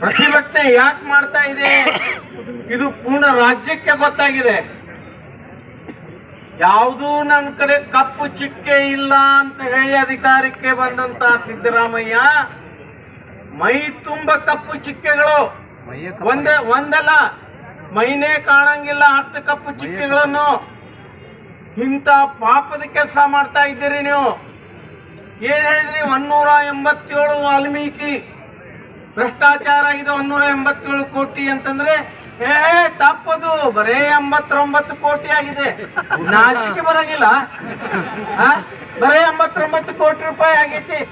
ಪ್ರತಿಭಟನೆ ಯಾಕೆ ಮಾಡ್ತಾ ಇದೆ? ಇದು ಪೂರ್ಣ ರಾಜ್ಯಕ್ಕೆ ಗೊತ್ತಾಗಿದೆ. ಯಾವುದೂ ನನ್ನ ಕಡೆ ಕಪ್ಪು ಚಿಕ್ಕೆ ಇಲ್ಲ ಅಂತ ಹೇಳಿ ಅಧಿಕಾರಕ್ಕೆ ಬಂದಂತ ಸಿದ್ದರಾಮಯ್ಯ, ಮೈ ತುಂಬ ಕಪ್ಪು ಚಿಕ್ಕೆಗಳು. ಒಂದೇ, ಒಂದಲ್ಲ, ಮೈನೇ ಕಾಣಂಗಿಲ್ಲ ಅಷ್ಟು ಕಪ್ಪು ಚಿಕ್ಕೆಗಳನ್ನು. ಇಂಥ ಪಾಪದ ಕೆಲಸ ಮಾಡ್ತಾ ಇದ್ದೀರಿ ನೀವು. ಏನ್ ಹೇಳಿದ್ರಿ? ಒನ್ನೂರ ಎಂಬತ್ತೇಳು ವಾಲ್ಮೀಕಿ. ಭ್ರಷ್ಟಾಚಾರ ಆಗಿದೆ ಒಂದೂರ ಎಂಬತ್ತೇಳು ಕೋಟಿ ಅಂತಂದ್ರೆ, ಏ, ತಪ್ಪದು. ಬರೇ ಎಂಬತ್ತೊಂಬತ್ತು ಕೋಟಿ ಆಗಿದೆ. ನಾಚಿಕೆ ಬರಂಗಿಲ್ಲ? ಬರೇ ಎಂಬತ್ತೊಂಬತ್ತು ಕೋಟಿ ರೂಪಾಯಿ ಆಗೈತಿ.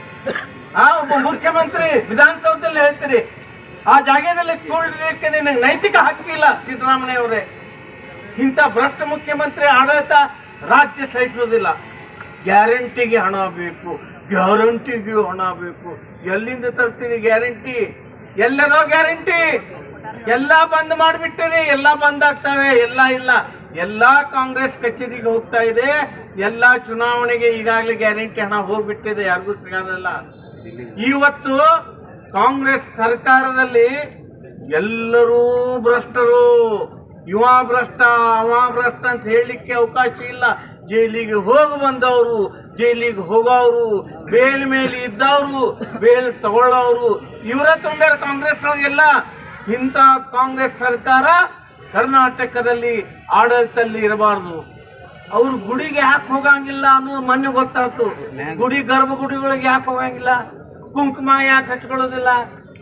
ಆ, ಒಬ್ಬ ಮುಖ್ಯಮಂತ್ರಿ ವಿಧಾನಸೌಧದಲ್ಲಿ ಹೇಳ್ತೀರಿ, ಆ ಜಾಗದಲ್ಲಿ ಕೂಡಲಿಕ್ಕೆ ನಿನಗೆ ನೈತಿಕ ಹಕ್ಕಿಲ್ಲ ಸಿದ್ದರಾಮಯ್ಯ ಅವರೇ. ಇಂಥ ಭ್ರಷ್ಟ ಮುಖ್ಯಮಂತ್ರಿ ಆಡಳಿತ ರಾಜ್ಯ ಸಹಿಸುವುದಿಲ್ಲ. ಗ್ಯಾರಂಟಿಗೆ ಹಣ ಬೇಕು, ಗ್ಯಾರಂಟಿಗೆ ಹಣ ಬೇಕು. ಎಲ್ಲಿಂದ ತರ್ತೀರಿ ಗ್ಯಾರಂಟಿ? ಎಲ್ಲದೋ ಗ್ಯಾರಂಟಿ. ಎಲ್ಲ ಬಂದ್ ಮಾಡಿಬಿಟ್ಟಿರಿ, ಎಲ್ಲ ಬಂದ್ ಆಗ್ತವೆ, ಎಲ್ಲ ಇಲ್ಲ. ಎಲ್ಲ ಕಾಂಗ್ರೆಸ್ ಕಚೇರಿಗೆ ಹೋಗ್ತಾ ಇದೆ. ಎಲ್ಲ ಚುನಾವಣೆಗೆ ಈಗಾಗಲೇ ಗ್ಯಾರಂಟಿ ಹಣ ಹೋಗ್ಬಿಟ್ಟಿದೆ, ಯಾರಿಗೂ ಸಿಗೋದಿಲ್ಲ. ಇವತ್ತು ಕಾಂಗ್ರೆಸ್ ಸರ್ಕಾರದಲ್ಲಿ ಎಲ್ಲರೂ ಭ್ರಷ್ಟರು. ಇವ ಭ್ರಷ್ಟ ಅವ ಭ್ರಷ್ಟ ಅಂತ ಹೇಳಲಿಕ್ಕೆ ಅವಕಾಶ ಇಲ್ಲ. ಜೈಲಿಗೆ ಹೋಗಿ ಬಂದವರು, ಜೈಲಿಗೆ ಹೋಗೋರು ಬೇಲ್ ಮೇಲೆ ಇದ್ದವರು, ಬೇಲ್ ತಗೊಳ್ಳೋರು ಇವರ ಕಾಂಗ್ರೆಸ್ ಅವರಿಗೆಲ್ಲ ಇಂಥ ಕಾಂಗ್ರೆಸ್ ಸರ್ಕಾರ ಕರ್ನಾಟಕದಲ್ಲಿ ಆಡಳಿತದಲ್ಲಿ ಇರಬಾರ್ದು. ಅವ್ರು ಗುಡಿಗೆ ಯಾಕೆ ಹೋಗಂಗಿಲ್ಲ ಅನ್ನೋದು ಮೊನ್ನೆ ಗೊತ್ತಾಯ್ತು. ಗುಡಿ ಗರ್ಭಗುಡಿಗಳಿಗೆ ಯಾಕೆ ಹೋಗಂಗಿಲ್ಲ. ಕುಂಕುಮ ಯಾಕೆ ಹಚ್ಕೊಳ್ಳೋದಿಲ್ಲ?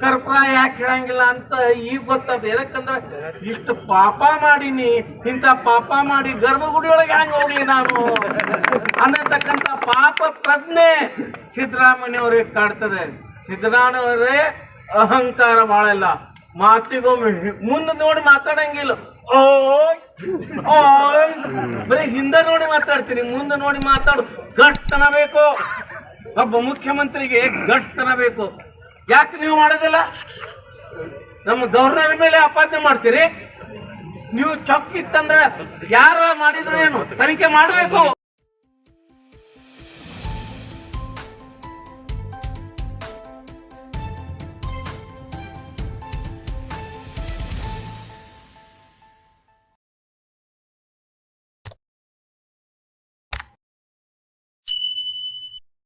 ಕರ್ಪೂರ ಯಾಕೆ ಹೇಳಂಗಿಲ್ಲ ಅಂತ ಈಗ ಗೊತ್ತದ. ಯಾಕಂದ್ರೆ ಇಷ್ಟು ಪಾಪ ಮಾಡೀನಿ, ಇಂಥ ಪಾಪ ಮಾಡಿ ಗರ್ಭಗುಡಿಯೊಳಗೆ ಹ್ಯಾಂಗ ಹೋಗ್ಲಿ ನಾನು? ಅನ್ನತಕ್ಕಂಥ ಪಾಪ ಪ್ರಜ್ಞೆ ಸಿದ್ದರಾಮಯ್ಯವ್ರಿಗೆ ಕಾಡ್ತದೆ. ಸಿದ್ದರಾಮಯ್ಯವರೇ ಅಹಂಕಾರ ಬಾಳಲ್ಲ. ಮಾತಿಗೊಮ್ಮೆ ಮುಂದೆ ನೋಡಿ ಮಾತಾಡಂಗಿಲ್ಲ. ಬರೀ ಹಿಂದೆ ನೋಡಿ ಮಾತಾಡ್ತೀನಿ, ಮುಂದೆ ನೋಡಿ ಮಾತಾಡು. ಗಟ್ತನ ಬೇಕು. ಒಬ್ಬ ಮುಖ್ಯಮಂತ್ರಿಗೆ ಗಟ್ತನ ಬೇಕು. ಯಾಕೆ ನೀವು ಮಾಡೋದಿಲ್ಲ? ನಮ್ಮ ಗವರ್ನರ್ ಮೇಲೆ ಅಪಾದನೆ ಮಾಡ್ತೀರಿ? ನೀವು ಚೊಕ್ ಇತ್ತಂದ್ರೆ ಯಾರ ಮಾಡಿದ್ರು ಏನು? ತನಿಖೆ ಮಾಡಬೇಕು.